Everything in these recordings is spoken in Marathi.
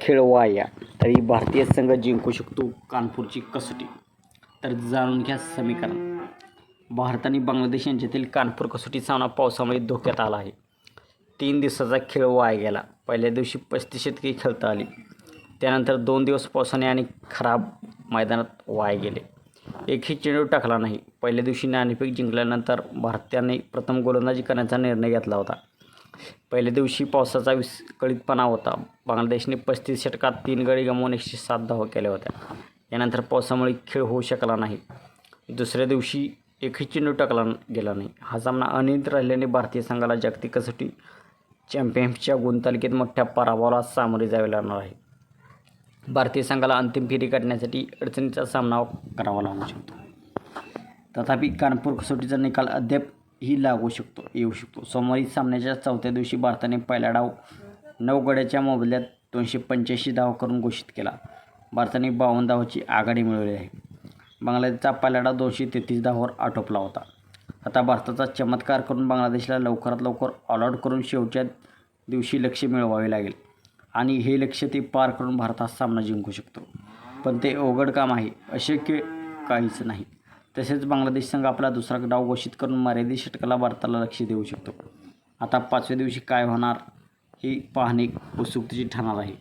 खेळ वाया तरी भारतीय संघ जिंकू शकतो कानपूरची कसोटी. तर जाणून घ्या समीकरण. भारत आणि बांगलादेश यांच्यातील कानपूर कसोटी सामना पावसामुळे धोक्यात आला आहे. तीन दिवसाचा खेळ वाया गेला. पहिल्या दिवशी पस्तीस शतके खेळता आली. त्यानंतर दोन दिवस पावसाने आणि खराब मैदानात वाया गेले. एकही चेंडू टाकला नाही. पहिल्या दिवशी नाणेफेक जिंकल्यानंतर भारताने प्रथम गोलंदाजी करण्याचा निर्णय घेतला होता. पहिल्या दिवशी पावसाचा विस्कळीतपणा होता. बांगलादेशने पस्तीस षटकात तीन गडी गमावून एकशे सात धावा केल्या होत्या. यानंतर पावसामुळे खेळ होऊ शकला नाही. दुसऱ्या दिवशी एकही चेंडू टाकला गेला नाही. हा सामना अनियंत्रित राहिल्याने भारतीय संघाला जागतिक कसोटी चॅम्पियन्सच्या गुणतालिकेत मोठ्या पराभवाला सामोरे जावे लागणार आहे. भारतीय संघाला अंतिम फेरी काढण्यासाठी अडचणीचा सामना करावा लागू शकतो. तथापि कानपूर कसोटीचा निकाल अद्याप ही लागू शकतो येऊ शकतो. सोमवारी सामन्याच्या चौथ्या दिवशी भारताने पहिला डाव नऊ गड्याच्या मोबदल्यात दोनशे पंच्याऐंशी धावा करून घोषित केला. भारताने बावन्न धावाची आघाडी मिळवली आहे. बांगलादेशचा पहिला डाव दोनशे तेहतीस धावावर आटोपला होता. आता भारताचा चमत्कार करून बांगलादेशला लवकरात लवकर ऑलआउट करून शेवटच्या दिवशी लक्ष मिळवावे लागेल. आणि हे लक्ष ते पार करून भारत हा सामना जिंकू शकतो. पण ते अवघड काम आहे अशक्य काहीच नाही. तसेच बांगलादेश संघ आपला दुसरा डाव घोषित करून मर्यादित षटकाला भारताला लक्ष देऊ शकतो. आता पाचव्या दिवशी काय होणार हे पाहणे उत्सुकतेची ठरणार आहे.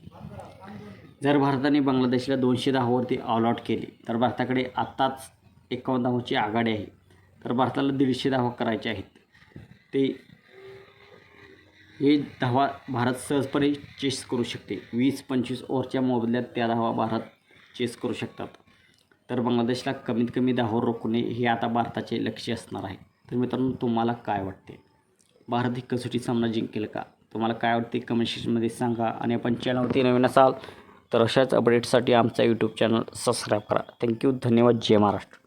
जर भारताने बांगलादेशला दोनशे दहावरती ऑलआउट केले तर भारताकडे आत्ताच एकावन्न धावाची आघाडी आहे. तर भारताला दीडशे धावा करायचे आहेत. ते हे धावा भारत सहजपणे चेस करू शकते. वीस पंचवीस ओव्हरच्या मोबदल्यात त्या धावा भारत चेस करू शकतात. तर बांगलादेशला कमीत कमी दहावर रोखणे हे आता भारताचे लक्ष असणार आहे. तर मित्रांनो तुम्हाला काय वाटते? भारत ही कसोटी सामना जिंकेल का? तुम्हाला काय वाटते? कमेंट सेक्शनमध्ये सांगा आणि आपण चॅनलवरती नवीन असाल तर अशाच अपडेट्ससाठी आमचा यूट्यूब चॅनल सबस्क्राईब करा. थँक्यू धन्यवाद. जय महाराष्ट्र.